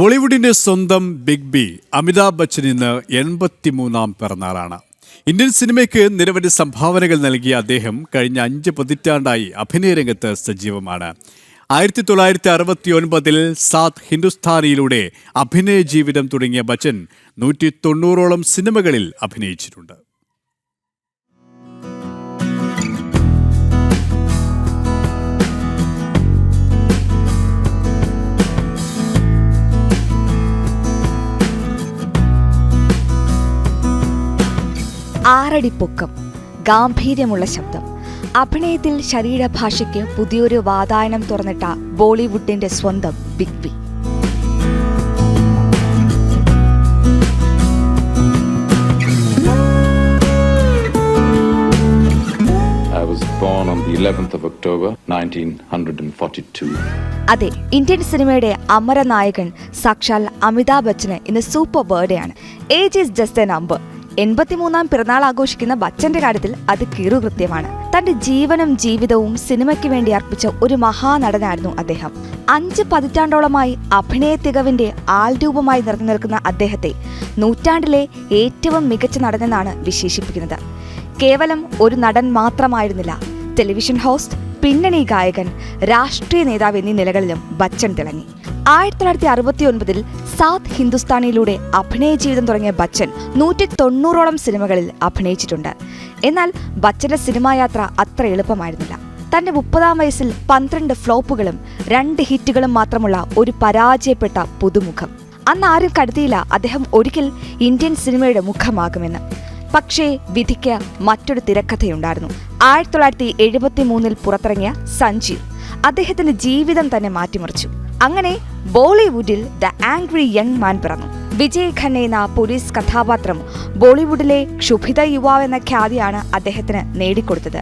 ബോളിവുഡിന്റെ സ്വന്തം big B Amitabh Bachchan ഇന്ന് എൺപത്തിമൂന്നാം പിറന്നാളാണ്. Indian സിനിമയ്ക്ക് നിരവധി സംഭാവനകൾ നൽകിയ അദ്ദേഹം കഴിഞ്ഞ അഞ്ച് പതിറ്റാണ്ടായി അഭിനയ രംഗത്ത് സജീവമാണ്. ആയിരത്തി തൊള്ളായിരത്തി അറുപത്തി ഒൻപതിൽ സാത് ഹിന്ദുസ്ഥാനിയിലൂടെ അഭിനയ ജീവിതം തുടങ്ങിയ ബച്ചൻ നൂറ്റി തൊണ്ണൂറോളം സിനിമകളിൽ അഭിനയിച്ചിട്ടുണ്ട്. ആറടി പൊക്കം ഗാംഭീര്യമുള്ള ശബ്ദം. അഭിനയത്തിൽ ശരീരഭാഷയ്ക്ക് പുതിയൊരു വാതായനം തുറന്നിട്ട ബോളിവുഡിന്റെ സ്വന്തം big B I was born on the 11th of October 1942. അതെ ഇന്ത്യൻ സിനിമയുടെ അമരനായകൻ സാക്ഷാൽ അമിതാഭ് ബച്ചന് ഇന്ന് സൂപ്പർ ബർത്ത്ഡേ ആണ്. Age is just a number എൺപത്തിമൂന്നാം പിറന്നാൾ ആഘോഷിക്കുന്ന ബച്ചന്റെ കാര്യത്തിൽ അത് കീറുകൃത്യമാണ്. തന്റെ ജീവനും ജീവിതവും സിനിമയ്ക്ക് വേണ്ടി അർപ്പിച്ച ഒരു മഹാനടനായിരുന്നു അദ്ദേഹം. അഞ്ച് പതിറ്റാണ്ടോളമായി അഭിനയ തികവിന്റെ ആൾരൂപമായി നിറഞ്ഞു നിൽക്കുന്ന അദ്ദേഹത്തെ നൂറ്റാണ്ടിലെ ഏറ്റവും മികച്ച നടനെന്നാണ് വിശേഷിപ്പിക്കുന്നത്. കേവലം ഒരു നടൻ മാത്രമായിരുന്നില്ല. ടെലിവിഷൻ ഹോസ്റ്റ് പിന്നണി ഗായകൻ രാഷ്ട്രീയ നേതാവ് എന്നീ നിലകളിലും ബച്ചൻ തിളങ്ങി. ആയിരത്തി തൊള്ളായിരത്തി അറുപത്തി ഒൻപതിൽ സാത്ത് ഹിന്ദുസ്ഥാനിയിലൂടെ അഭിനയ ജീവിതം തുടങ്ങിയ ബച്ചൻ നൂറ്റി തൊണ്ണൂറോളം സിനിമകളിൽ അഭിനയിച്ചിട്ടുണ്ട്. എന്നാൽ ബച്ചന്റെ സിനിമാ യാത്ര അത്ര എളുപ്പമായിരുന്നില്ല. തന്റെ മുപ്പതാം വയസ്സിൽ പന്ത്രണ്ട് ഫ്ലോപ്പുകളും രണ്ട് ഹിറ്റുകളും മാത്രമുള്ള ഒരു പരാജയപ്പെട്ട പുതുമുഖം. അന്ന് ആരും കരുതിയില്ല അദ്ദേഹം ഒരിക്കൽ ഇന്ത്യൻ സിനിമയുടെ മുഖമാകുമെന്ന്. പക്ഷേ വിധിക്ക് മറ്റൊരു തിരക്കഥയുണ്ടായിരുന്നു. ആയിരത്തി തൊള്ളായിരത്തി എഴുപത്തി മൂന്നിൽ പുറത്തിറങ്ങിയ സഞ്ജീവ് അദ്ദേഹത്തിന്റെ ജീവിതം തന്നെ മാറ്റിമറിച്ചു. അങ്ങനെ ബോളിവുഡിൽ ദ ആംഗ്രി യങ് മാൻ പിറന്നു. വിജയ് ഖന്ന എന്ന പോലീസ് കഥാപാത്രം ബോളിവുഡിലെ ക്ഷുഭിത യുവാവ് എന്ന ഖ്യാതിയാണ് അദ്ദേഹത്തിന് നേടിക്കൊടുത്തത്.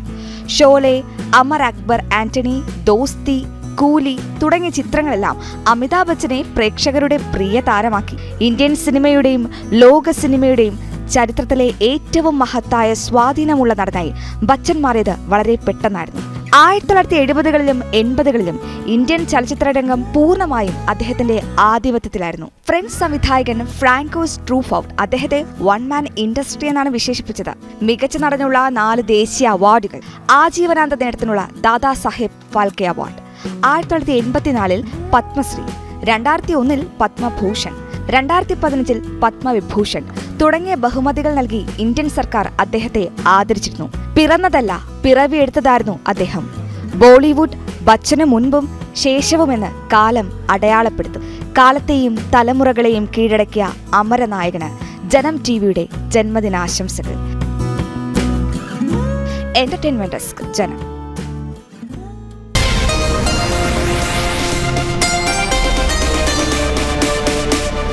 ഷോലെ അമർ അക്ബർ ആന്റണി ദോസ്തി കൂലി തുടങ്ങിയ ചിത്രങ്ങളെല്ലാം അമിതാഭ് ബച്ചനെ പ്രേക്ഷകരുടെ പ്രിയ താരമാക്കി. ഇന്ത്യൻ സിനിമയുടെയും ലോക സിനിമയുടെയും ചരിത്രത്തിലെ ഏറ്റവും മഹത്തായ സ്വാധീനമുള്ള നടനായി ബച്ചൻ മാറിയത് വളരെ പെട്ടെന്നായിരുന്നു. ആയിരത്തി തൊള്ളായിരത്തി എഴുപതുകളിലും എൺപതുകളിലും ഇന്ത്യൻ ചലച്ചിത്രരംഗം പൂർണമായും അദ്ദേഹത്തിന്റെ ആധിപത്യത്തിലായിരുന്നു. ഫ്രഞ്ച് സംവിധായകൻ ഫ്രാങ്കോസ് ട്രൂഫൌട്ട് അദ്ദേഹത്തെ വൺ മാൻ ഇൻഡസ്ട്രി എന്നാണ് വിശേഷിപ്പിച്ചത്. മികച്ച നടനുള്ള നാല് ദേശീയ അവാർഡുകൾ ആജീവനാന്ത നേട്ടത്തിനുള്ള ദാദാ സാഹേബ് ഫാൽക്കെ അവാർഡ് ആയിരത്തി തൊള്ളായിരത്തി എൺപത്തിനാലിൽ പത്മശ്രീ രണ്ടായിരത്തി ഒന്നിൽ പത്മഭൂഷൺ രണ്ടായിരത്തി പതിനഞ്ചിൽ പത്മവിഭൂഷൺ തുടങ്ങിയ ബഹുമതികൾ നൽകി ഇന്ത്യൻ സർക്കാർ അദ്ദേഹത്തെ ആദരിച്ചിരുന്നു. പിറന്നതല്ല പിറവിയെടുത്തതായിരുന്നു അദ്ദേഹം. ബോളിവുഡ് ബച്ചന് മുൻപും ശേഷവുമെന്ന് കാലം അടയാളപ്പെടുത്തും. കാലത്തെയും തലമുറകളെയും കീഴടക്കിയ അമരനായകന് ജനം ടി വിയുടെ ജന്മദിനാശംസകൾ. എന്റർടൈൻമെന്റ് ഡെസ്ക് ജനം.